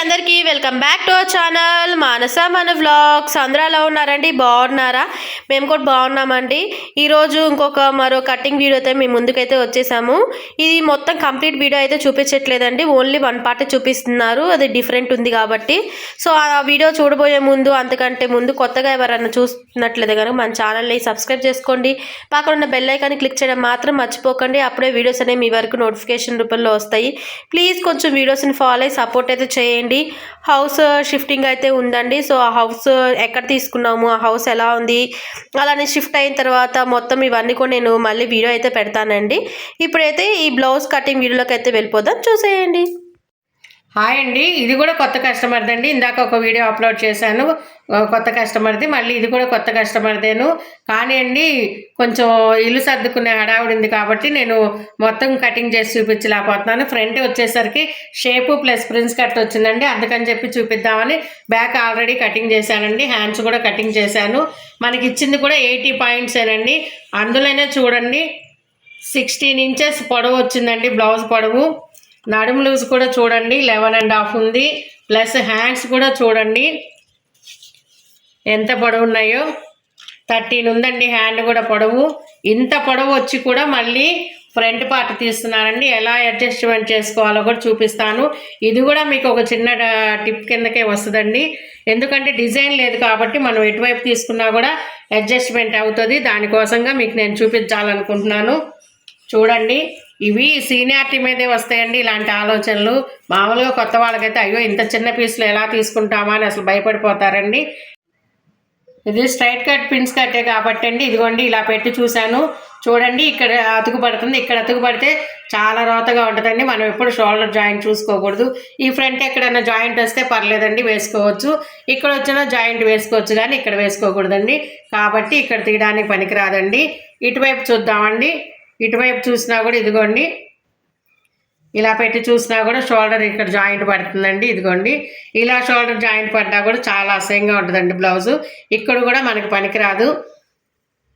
అందరికీ welcome back to our channel Manasa Mana vlogs. అందరూ ఎలా ఉన్నారండి? బాగున్నారా? మేము కూడా బాగున్నామండి. ఈరోజు ఇంకొక మరో కటింగ్ వీడియో అయితే మేము ముందుకైతే వచ్చేసాము. ఇది మొత్తం కంప్లీట్ వీడియో అయితే చూపించట్లేదండి. ఓన్లీ వన్ పార్ట్ చూపిస్తున్నారు. అది డిఫరెంట్ ఉంది కాబట్టి. సో ఆ వీడియో చూడబోయే ముందు అంతకంటే ముందు కొత్తగా ఎవరైనా చూస్తున్నట్లయితే కనుక మన ఛానల్ని సబ్స్క్రైబ్ చేసుకోండి. పక్కన ఉన్న బెల్ ఐకాన్ని క్లిక్ చేయడం మాత్రం మర్చిపోకండి. అప్పుడే వీడియోస్ అనేవి మీ వరకు నోటిఫికేషన్ రూపంలో వస్తాయి. ప్లీజ్ కొంచెం వీడియోస్ని ఫాలో అయ్యి సపోర్ట్ అయితే చేయండి. హౌస్ షిఫ్టింగ్ అయితే ఉందండి. సో ఆ హౌస్ ఎక్కడ తీసుకున్నాము? ఆ హౌస్ ఎలా ఉంది? అలానే షిఫ్ట్ అయిన తర్వాత మొత్తం ఇవన్నీ కూడా నేను మళ్ళీ వీడియో అయితే పెడతానండి. ఇప్పుడైతే ఈ బ్లౌజ్ కటింగ్ వీడియోలోకి అయితే వెళ్ళిపోదాం. చూసేయండి. హాయ్ అండి ఇది కూడా కొత్త కస్టమర్ది అండి ఇందాక ఒక వీడియో అప్లోడ్ చేశాను. కొత్త కస్టమర్ది మళ్ళీ ఇది కూడా కొత్త కస్టమర్దేను. కానీ అండి కొంచెం ఇల్లు సర్దుకునే హడావుడింది కాబట్టి నేను మొత్తం కటింగ్ చేసి చూపించలేకపోతున్నాను. ఫ్రంట్ వచ్చేసరికి షేపు ప్లస్ ప్రిన్స్ కట్ వచ్చిందండి. అందుకని చెప్పి చూపిద్దామని బ్యాక్ ఆల్రెడీ కటింగ్ చేశానండి. హ్యాండ్స్ కూడా కటింగ్ చేశాను. మనకి ఇచ్చింది కూడా ఎయిటీ పాయింట్సేనండి. అందులోనే చూడండి సిక్స్టీన్ ఇంచెస్ పొడవు వచ్చిందండి బ్లౌజ్ పొడవు. నడుము లూజ్ కూడా చూడండి. లెవెన్ అండ్ హాఫ్ ఉంది. ప్లస్ హ్యాండ్స్ కూడా చూడండి. ఎంత పొడవు ఉన్నాయో. థర్టీన్ ఉందండి. హ్యాండ్ కూడా పొడవు. ఇంత పొడవు వచ్చి కూడా మళ్ళీ ఫ్రంట్ పార్ట్ తీస్తున్నానండి. ఎలా అడ్జస్ట్మెంట్ చేసుకోవాలో కూడా చూపిస్తాను. ఇది కూడా మీకు ఒక చిన్న టిప్ కిందకే వస్తుందండి. ఎందుకంటే డిజైన్ లేదు కాబట్టి మనం ఎటువైపు తీసుకున్నా కూడా అడ్జస్ట్మెంట్ అవుతుంది. దానికోసంగా మీకు నేను చూపించాలనుకుంటున్నాను. చూడండి. ఇవి సీనియారిటీ మీదే వస్తాయండి ఇలాంటి ఆలోచనలు. మామూలుగా కొత్త వాళ్ళకైతే అయ్యో ఇంత చిన్న పీసులు ఎలా తీసుకుంటామా అని అసలు భయపడిపోతారండి. ఇది స్ట్రైట్ కట్ పిన్స్ కట్టే కాబట్టి అండి. ఇదిగోండి ఇలా పెట్టి చూశాను. చూడండి ఇక్కడ అతుకు పడుతుంది. ఇక్కడ అతుకు పడితే చాలా రోతగా ఉంటుందండి. మనం ఎప్పుడు షోల్డర్ జాయింట్ చూసుకోకూడదు. ఈ ఫ్రంట్ ఎక్కడైనా జాయింట్ వస్తే పర్లేదండి వేసుకోవచ్చు. ఇక్కడ వచ్చిన జాయింట్ వేసుకోవచ్చు కానీ ఇక్కడ వేసుకోకూడదండి. కాబట్టి ఇక్కడ తీయడానికి పనికిరాదండి. ఇటువైపు చూద్దామండి. ఇటువైపు చూసినా కూడా ఇదిగోండి. ఇలా పెట్టి చూసినా కూడా షోల్డర్ ఇక్కడ జాయింట్ పడుతుందండి ఇదిగోండి. ఇలా షోల్డర్ జాయింట్ పడ్డా కూడా చాలా అసహ్యంగా ఉంటుందండి బ్లౌజు. ఇక్కడ కూడా మనకు పనికిరాదు.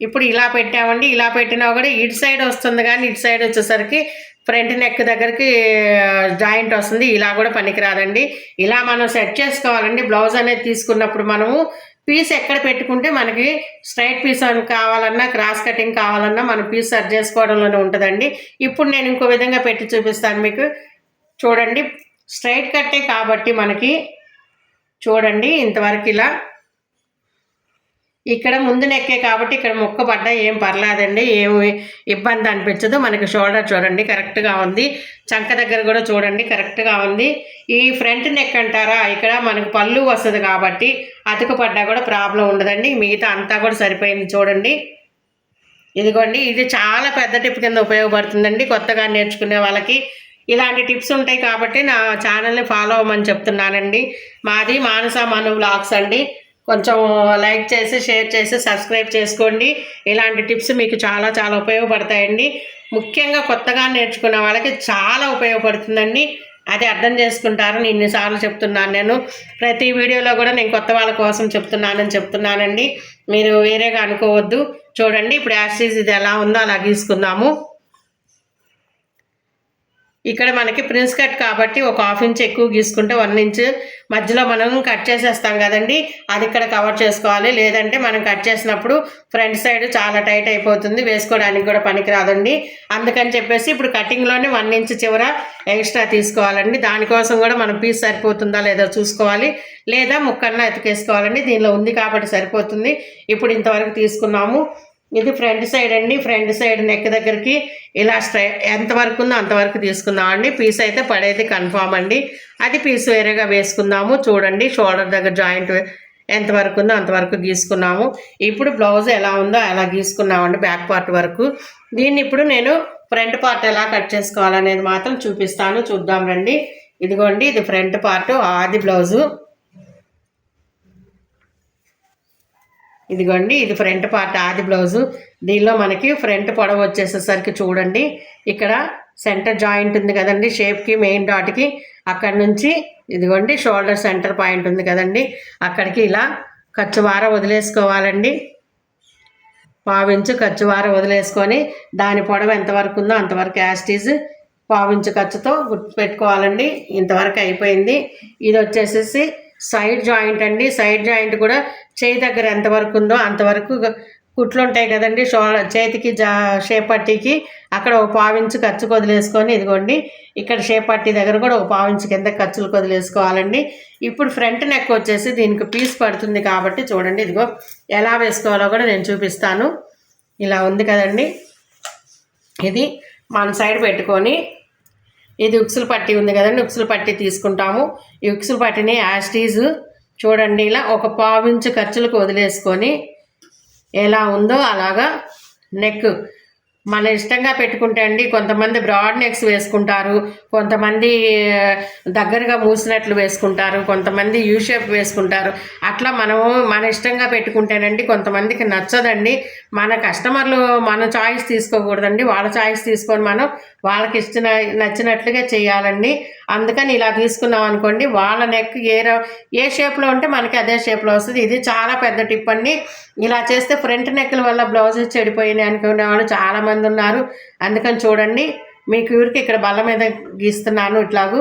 ఇప్పుడు ఇలా పెట్టామండి ఇలా పెట్టినా కూడా ఇటు సైడ్ వస్తుంది కానీ ఇటు సైడ్ వచ్చేసరికి ఫ్రంట్ నెక్ దగ్గరికి జాయింట్ వస్తుంది ఇలా కూడా పనికిరాదండి. ఇలా మనం సెట్ చేసుకోవాలండి బ్లౌజ్ అనేది తీసుకున్నప్పుడు మనము పీస్ ఎక్కడ పెట్టుకుంటే మనకి స్ట్రైట్ పీస్ అని కావాలన్నా క్రాస్ కటింగ్ కావాలన్నా మనం పీస్ సర్ చేసుకోవడంలోనే ఉంటుందండి. ఇప్పుడు నేను ఇంకో విధంగా పెట్టి చూపిస్తాను మీకు. చూడండి స్ట్రైట్ కట్టే కాబట్టి మనకి చూడండి ఇంతవరకు ఇలా ఇక్కడ ముందు నెక్కే కాబట్టి ఇక్కడ ముక్క పడ్డా ఏం పర్లేదండి ఏమి ఇబ్బంది అనిపించదు. మనకి షోల్డర్ చూడండి కరెక్ట్గా ఉంది. చంక దగ్గర కూడా చూడండి కరెక్ట్గా ఉంది. ఈ ఫ్రంట్ నెక్ అంటారా? ఇక్కడ మనకు పళ్ళు వస్తుంది కాబట్టి అతుకు పడ్డా కూడా ప్రాబ్లం ఉండదండి. మిగతా అంతా కూడా సరిపోయింది చూడండి. ఇదిగోండి ఇది చాలా పెద్ద టిప్ కింద ఉపయోగపడుతుందండి కొత్తగా నేర్చుకునే వాళ్ళకి. ఇలాంటి టిప్స్ ఉంటాయి కాబట్టి నా ఛానల్ని ఫాలో అవ్వమని చెప్తున్నానండి. మాది మానస మను బ్లాగ్స్ అండి. కొంచెం లైక్ చేసి షేర్ చేసి సబ్స్క్రైబ్ చేసుకోండి. ఇలాంటి టిప్స్ మీకు చాలా చాలా ఉపయోగపడతాయండి. ముఖ్యంగా కొత్తగా నేర్చుకున్న వాళ్ళకి చాలా ఉపయోగపడుతుందండి. అది అర్థం చేసుకుంటారని ఇన్నిసార్లు చెప్తున్నాను నేను. ప్రతి వీడియోలో కూడా నేను కొత్త వాళ్ళ కోసం చెప్తున్నానని చెప్తున్నానండి. మీరు వేరేగా అనుకోవద్దు. చూడండి ఇప్పుడు యాస్టీస్ ఇది ఎలా ఉందో అలా గీసుకుందాము. ఇక్కడ మనకి ప్రిన్స్ కట్ కాబట్టి ఒక హాఫ్ ఇంచ్ ఎక్కువ గీసుకుంటే వన్ ఇంచ్ మధ్యలో మనం కట్ చేసేస్తాం కదండి. అది ఇక్కడ కవర్ చేసుకోవాలి. లేదంటే మనం కట్ చేసినప్పుడు ఫ్రంట్ సైడ్ చాలా టైట్ అయిపోతుంది. వేసుకోవడానికి కూడా పనికిరాదండి. అందుకని చెప్పేసి ఇప్పుడు కటింగ్లోనే వన్ ఇంచ్ చివర ఎక్స్ట్రా తీసుకోవాలండి. దానికోసం కూడా మనం పీస్ సరిపోతుందా లేదా చూసుకోవాలి. లేదా ముక్కన్నా ఎతికేసుకోవాలండి. దీనిలో ఉంది కాబట్టి సరిపోతుంది. ఇప్పుడు ఇంతవరకు తీసుకున్నాము. ఇది ఫ్రంట్ సైడ్ అండి ఫ్రంట్ సైడ్ నెక్ దగ్గరికి ఇలా స్ట్రై ఎంతవరకు ఉందో అంతవరకు తీసుకుందాం అండి. పీస్ అయితే పడేది కన్ఫామ్ అండి. అది పీస్ వేరేగా వేసుకుందాము. చూడండి షోల్డర్ దగ్గర జాయింట్ ఎంతవరకు ఉందో అంతవరకు గీసుకున్నాము. ఇప్పుడు బ్లౌజ్ ఎలా ఉందో అలా గీసుకున్నామండి బ్యాక్ పార్ట్ వరకు. దీన్ని ఇప్పుడు నేను ఫ్రంట్ పార్ట్ ఎలా కట్ చేసుకోవాలనేది మాత్రం చూపిస్తాను. చూద్దాం రండి. ఇదిగోండి ఇది ఫ్రంట్ పార్ట్ ఆది బ్లౌజు ఇదిగోండి ఇది ఫ్రంట్ పార్ట్ ఆది బ్లౌజు. దీనిలో మనకి ఫ్రంట్ పొడవు వచ్చేసేసరికి చూడండి ఇక్కడ సెంటర్ జాయింట్ ఉంది కదండి షేప్కి మెయిన్ డాట్కి అక్కడ నుంచి ఇదిగోండి షోల్డర్ సెంటర్ పాయింట్ ఉంది కదండి. అక్కడికి ఇలా ఖర్చువార వదిలేసుకోవాలండి. పావించు ఖర్చువార వదిలేసుకొని దాని పొడవు ఎంతవరకు ఉందో అంతవరకు యాస్టీజ్ పావించు ఖర్చుతో గుర్తు పెట్టుకోవాలండి ఇంతవరకు అయిపోయింది. ఇది వచ్చేసేసి సైడ్ జాయింట్ అండి. సైడ్ జాయింట్ కూడా చేయి దగ్గర ఎంతవరకు ఉందో అంతవరకు కుట్లు ఉంటాయి కదండి. షో చేతికి జా షేప్ పట్టీకి అక్కడ ఒక పావించు ఖర్చు వదిలేసుకొని ఇదిగోండి. ఇక్కడ షేప్ పట్టీ దగ్గర కూడా ఒక పావించు కింద ఖర్చులు వదిలేసుకోవాలండి. ఇప్పుడు ఫ్రంట్ నెక్ వచ్చేసి దీనికి పీస్ పడుతుంది కాబట్టి చూడండి. ఇదిగో ఎలా వేసుకోవాలో కూడా నేను చూపిస్తాను. ఇలా ఉంది కదండి. ఇది మన సైడ్ పెట్టుకొని ఇది ఉక్సులు పట్టి ఉంది కదండి. ఉక్సులు పట్టి తీసుకుంటాము. ఈ ఉక్సులు పట్టిని యాస్టీజు చూడండి ఇలా ఒక పావించు ఖర్చులకు వదిలేసుకొని ఎలా ఉందో అలాగా నెక్ మన ఇష్టంగా పెట్టుకుంటే అండి కొంతమంది బ్రాడ్ నెక్స్ వేసుకుంటారు కొంతమంది దగ్గరగా మూసినట్లు వేసుకుంటారు కొంతమంది యూ షేప్ వేసుకుంటారు. అట్లా మనము మన ఇష్టంగా పెట్టుకుంటేనండి కొంతమందికి నచ్చదండి. మన కస్టమర్లు మన చాయిస్ తీసుకోకూడదండి వాళ్ళ చాయిస్ తీసుకొని మనం వాళ్ళకి ఇచ్చిన నచ్చినట్లుగా చేయాలండి. అందుకని ఇలా తీసుకున్నాం అనుకోండి వాళ్ళ నెక్ ఏ ఏ షేప్లో ఉంటే మనకి అదే షేప్లో వస్తుంది. ఇది చాలా పెద్ద టిప్ అండి. ఇలా చేస్తే ఫ్రంట్ నెక్ల వల్ల బ్లౌజెస్ చెడిపోయినాయి అనుకునే వాళ్ళు చాలామంది ఉన్నారు. అందుకని చూడండి మీకు ఊరికి ఇక్కడ బల్ల మీద గీస్తున్నాను ఇట్లాగూ.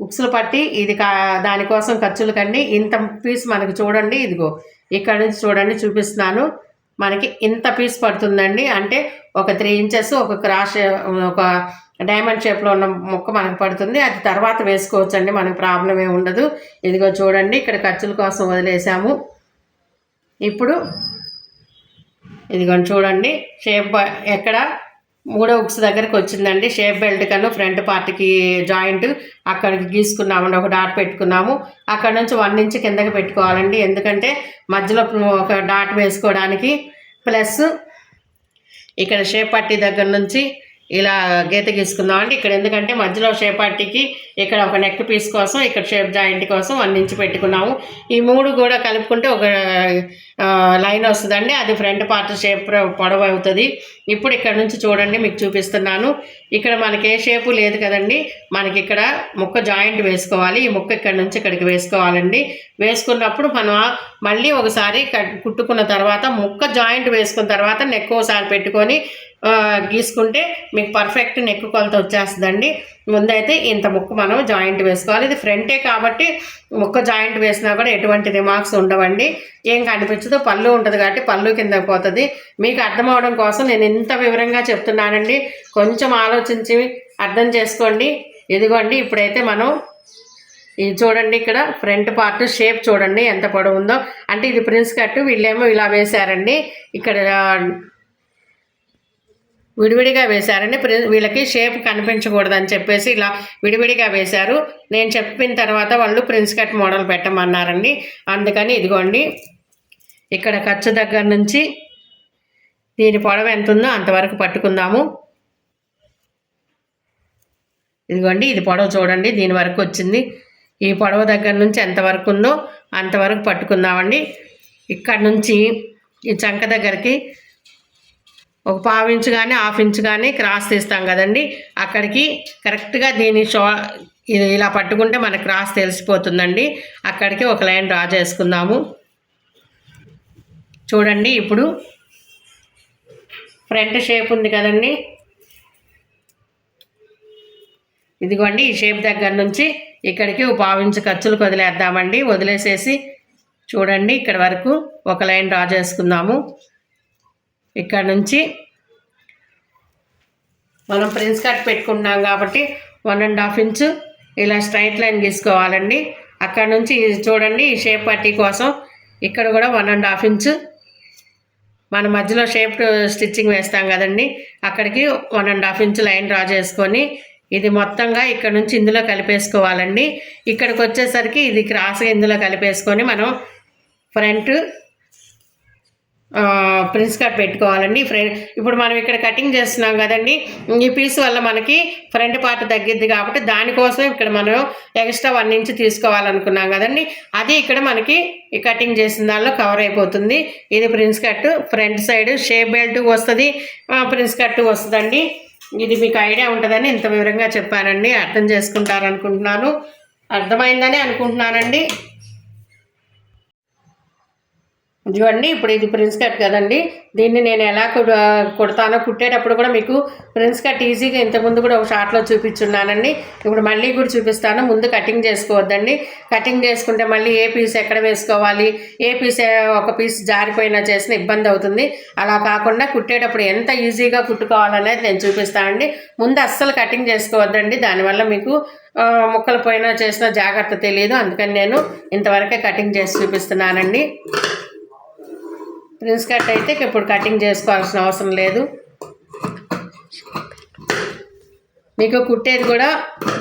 ఉక్సులు పట్టి ఇది కా దానికోసం ఖర్చులు కండి. ఇంత పీస్ మనకు చూడండి ఇదిగో. ఇక్కడ నుంచి చూడండి చూపిస్తున్నాను. మనకి ఇంత పీస్ పడుతుందండి. అంటే ఒక త్రీ ఇంచెస్ ఒక క్రాష్ ఒక డైమండ్ షేప్లో ఉన్న ముక్క మనకు పడుతుంది. అది తర్వాత వేసుకోవచ్చండి. మనకు ప్రాబ్లం ఏమి ఉండదు. ఇదిగో చూడండి ఇక్కడ ఖర్చుల కోసం వదిలేసాము. ఇప్పుడు ఇదిగోండి చూడండి షేప్ బ- ఎక్కడ? మూడో ఉక్స్ దగ్గరకు వచ్చిందండి. షేప్ బెల్ట్ కన్నా ఫ్రంట్ పార్ట్కి జాయింట్ అక్కడికి గీసుకున్నామండి. ఒక డాట్ పెట్టుకున్నాము. అక్కడ నుంచి వన్ ఇంచ్ కిందకి పెట్టుకోవాలండి. ఎందుకంటే మధ్యలో ఒక డాట్ వేసుకోవడానికి ప్లస్ ఇక్కడ షేప్ పట్టీ దగ్గర నుంచి ఇలా గీత గీసుకుందాం అండి ఇక్కడ ఎందుకంటే మధ్యలో షేపార్టీకి ఇక్కడ ఒక నెక్ పీస్ కోసం ఇక్కడ షేప్ జాయింట్ కోసం వన్ ఇంచ్ పెట్టుకున్నాము. ఈ మూడు కూడా కలుపుకుంటే ఒక లైన్ వస్తుందండి. అది ఫ్రంట్ పార్ట్ షేప్ పొడవు అవుతుంది. ఇప్పుడు ఇక్కడ నుంచి చూడండి మీకు చూపిస్తున్నాను. ఇక్కడ మనకి ఏ షేపు లేదు కదండి. మనకి ఇక్కడ ముక్క జాయింట్ వేసుకోవాలి. ఈ ముక్క ఇక్కడ నుంచి ఇక్కడికి వేసుకోవాలండి. వేసుకున్నప్పుడు మనం మళ్ళీ ఒకసారి కట్- కుట్టుకున్న తర్వాత ముక్క జాయింట్ వేసుకున్న తర్వాత నెక్ ఒకసారి పెట్టుకొని గీసుకుంటే మీకు పర్ఫెక్ట్ నెక్ కొలత వచ్చేస్తుందండి. ముందైతే ఇంత ముక్క మనం జాయింట్ వేసుకోవాలి. ఇది ఫ్రంటే కాబట్టి ముక్క జాయింట్ వేసినా కూడా ఎటువంటి రిమార్క్స్ ఉండవండి. ఏం కనిపించదు. పళ్ళు ఉంటుంది కాబట్టి పళ్ళు కింద పోతుంది. మీకు అర్థం అవడం కోసం నేను ఇంత వివరంగా చెప్తున్నానండి. కొంచెం ఆలోచించి అర్థం చేసుకోండి. ఇదిగోండి ఇప్పుడైతే మనం ఇది చూడండి ఇక్కడ ఫ్రంట్ పార్ట్ షేప్ చూడండి ఎంత పొడవు ఉందో అంటే ఇది ప్రిన్స్ కట్ వీళ్ళేమో ఇలా వేశారండి. ఇక్కడ విడివిడిగా వేశారండి ప్రి- వీళ్ళకి షేప్ కనిపించకూడదని చెప్పేసి ఇలా విడివిడిగా వేశారు. నేను చెప్పిన తర్వాత వాళ్ళు ప్రిన్స్ కట్ మోడల్ పెట్టమన్నారండి. అందుకని ఇదిగోండి ఇక్కడ ఖర్చు దగ్గర నుంచి దీని పొడవు ఎంత ఉందో అంతవరకు పట్టుకుందాము. ఇదిగోండి ఇది పొడవు చూడండి దీని వరకు వచ్చింది. ఈ పొడవు దగ్గర నుంచి ఎంతవరకు ఉందో అంతవరకు పట్టుకుందామండి. ఇక్కడ నుంచి ఈ చంక దగ్గరికి ఒక పావు ఇంచు కానీ హాఫ్ ఇంచు కానీ క్రాస్ తీస్తాం కదండి. అక్కడికి కరెక్ట్గా దీని షో ఇది ఇలా పట్టుకుంటే మన క్రాస్ తెలిసిపోతుందండి. అక్కడికి ఒక లైన్ డ్రా చేసుకుందాము. చూడండి ఇప్పుడు ఫ్రంట్ షేప్ ఉంది కదండి. ఇదిగోండి ఈ షేప్ దగ్గర నుంచి ఇక్కడికి ఒక పావు ఇంచు ఖర్చులకు వదిలేద్దామండి. వదిలేసేసి చూడండి ఇక్కడ వరకు ఒక లైన్ డ్రా చేసుకుందాము. ఇక్కడ నుంచి మనం ప్రిన్స్ కట్ పెట్టుకున్నాం కాబట్టి వన్ అండ్ హాఫ్ ఇంచు ఇలా స్ట్రైట్ లైన్ గీసుకోవాలండి. అక్కడ నుంచి చూడండి ఈ షేప్ పట్టీ కోసం ఇక్కడ కూడా వన్ అండ్ హాఫ్ ఇంచు మన మధ్యలో షేప్ స్టిచ్చింగ్ వేస్తాం కదండి. అక్కడికి one and half inch line draw చేసుకొని ఇది మొత్తంగా ఇక్కడ నుంచి ఇందులో కలిపేసుకోవాలండి. ఇక్కడికి వచ్చేసరికి ఇది క్రాస్గా ఇందులో కలిపేసుకొని మనం ఫ్రంట్ ప్రిన్స్ కట్ పెట్టుకోవాలండి. ఫ్రంట్ ఇప్పుడు మనం ఇక్కడ కటింగ్ చేస్తున్నాం కదండి. ఈ పీస్ వల్ల మనకి ఫ్రంట్ పార్ట్ తగ్గిద్ది కాబట్టి దానికోసం ఇక్కడ మనం ఎక్స్ట్రా వన్ ఇంచ్ తీసుకోవాలనుకున్నాం కదండి. అది ఇక్కడ మనకి ఈ కటింగ్ చేసిన దానిలో కవర్ అయిపోతుంది. ఇది prince cut front side shape belt వస్తుంది. ప్రిన్స్ కట్ వస్తుందండి. ఇది మీకు ఐడియా ఉంటుందని ఇంత వివరంగా చెప్పానండి. అర్థం చేసుకుంటారనుకుంటున్నాను. అర్థమైందని అనుకుంటున్నానండి. చూడండి ఇప్పుడు ఇది ప్రిన్స్ కట్ కదండి. దీన్ని నేను ఎలా కుడతానో కుట్టేటప్పుడు కూడా మీకు ప్రిన్స్ కట్ ఈజీగా ఇంతకుముందు కూడా ఒక షార్ట్లో చూపించున్నానండి ఇప్పుడు మళ్ళీ కూడా చూపిస్తాను. ముందు కటింగ్ చేసుకోవద్దండి. కటింగ్ చేసుకుంటే మళ్ళీ ఏ పీస్ ఎక్కడ వేసుకోవాలి ఏ పీస్ ఒక పీస్ జారిపోయినా చేసిన ఇబ్బంది అవుతుంది. అలా కాకుండా కుట్టేటప్పుడు ఎంత ఈజీగా కుట్టుకోవాలనేది నేను చూపిస్తానండి. ముందు అస్సలు కటింగ్ చేసుకోవద్దండి. దానివల్ల మీకు ముక్కలు పోయినా చేసిన జాగ్రత్త తెలియదు అందుకని నేను ఇంతవరకే కటింగ్ చేసి చూపిస్తున్నానండి. ప్రిన్స్ కట్ అయితే ఇప్పుడు కటింగ్ చేసుకోవాల్సిన అవసరం లేదు. మీకు కుట్టేది కూడా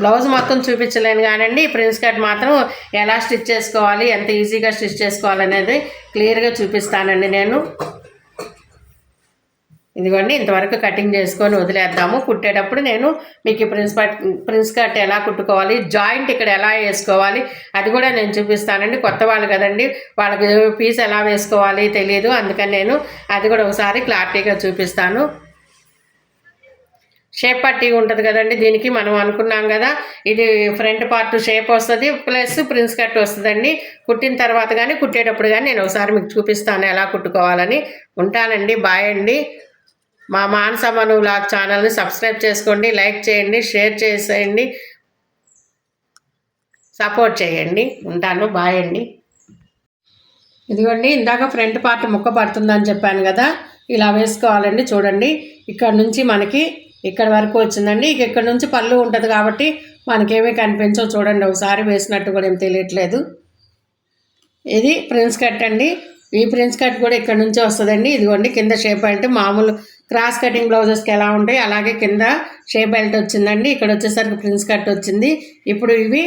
బ్లౌజ్ మొత్తం చూపించలేను కానండి. ప్రిన్స్ కట్ మాత్రం ఎలా స్టిచ్ చేసుకోవాలి ఎంత ఈజీగా స్టిచ్ చేసుకోవాలనేది క్లియర్గా చూపిస్తానండి నేను. ఇదిగోండి ఇంతవరకు కటింగ్ చేసుకొని వదిలేద్దాము. కుట్టేటప్పుడు నేను మీకు ప్రిన్స్ ప్రిన్స్ కట్ ఎలా కుట్టుకోవాలి జాయింట్ ఇక్కడ ఎలా వేసుకోవాలి అది కూడా నేను చూపిస్తానండి. కొత్త వాళ్ళు కదండి వాళ్ళకి పీస్ ఎలా వేసుకోవాలి తెలియదు అందుకని నేను అది కూడా ఒకసారి క్లారిటీగా చూపిస్తాను. షేప్ పట్టి ఉంటుంది కదండి దీనికి మనం అనుకున్నాం కదా ఇది ఫ్రంట్ పార్ట్ షేప్ వస్తుంది ప్లస్ ప్రిన్స్ కట్ వస్తుందండి. కుట్టిన తర్వాత కానీ కుట్టేటప్పుడు కానీ నేను ఒకసారి మీకు చూపిస్తాను ఎలా కుట్టుకోవాలని. ఉంటానండి బాయ్ అండి. మా మానసమను బ్లాగ్ ఛానల్ని సబ్స్క్రైబ్ చేసుకోండి లైక్ చేయండి షేర్ చేసేయండి సపోర్ట్ చేయండి. ఉంటాను బాయ్ అండి. ఇదిగోండి ఇందాక ఫ్రంట్ పార్ట్ ముక్క పడుతుందని చెప్పాను కదా ఇలా వేసుకోవాలండి చూడండి. ఇక్కడ నుంచి మనకి ఇక్కడ వరకు వచ్చిందండి. ఇక ఇక్కడ నుంచి పళ్ళు ఉంటుంది కాబట్టి మనకేమీ కనిపించో చూడండి ఒకసారి వేసినట్టు కూడా ఏం తెలియట్లేదు. ఇది ప్రిన్స్ కట్ అండి. ఈ ప్రిన్స్ కట్ కూడా ఇక్కడ నుంచి వస్తుందండి. ఇదిగోండి కింద షేప్ అంటే మామూలు క్రాస్ కటింగ్ బ్లౌజెస్కి ఎలా ఉంటాయి అలాగే కింద షేప్ బెల్ట్ వచ్చిందండి ఇక్కడ వచ్చేసరికి ప్రిన్స్ కట్ వచ్చింది. ఇప్పుడు ఇవి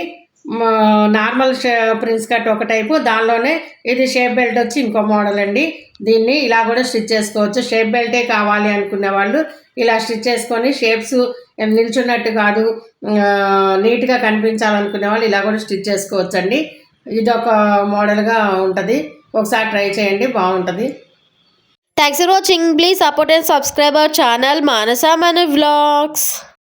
నార్మల్ షే ప్రిన్స్ కట్ ఒక టైపు దానిలోనే ఇది షేప్ బెల్ట్ వచ్చి ఇంకో మోడల్ అండి. దీన్ని ఇలా కూడా స్టిచ్ చేసుకోవచ్చు. షేప్ బెల్టే కావాలి అనుకునే వాళ్ళు ఇలా స్టిచ్ చేసుకొని షేప్స్ నిల్చున్నట్టు కాదు నీట్గా కనిపించాలనుకునే వాళ్ళు ఇలా కూడా స్టిచ్ చేసుకోవచ్చండి. ఇది ఒక మోడల్గా ఉంటుంది. ఒకసారి ట్రై చేయండి బాగుంటుంది. Thanks for watching please support and subscribe our channel Manasa Mana vlogs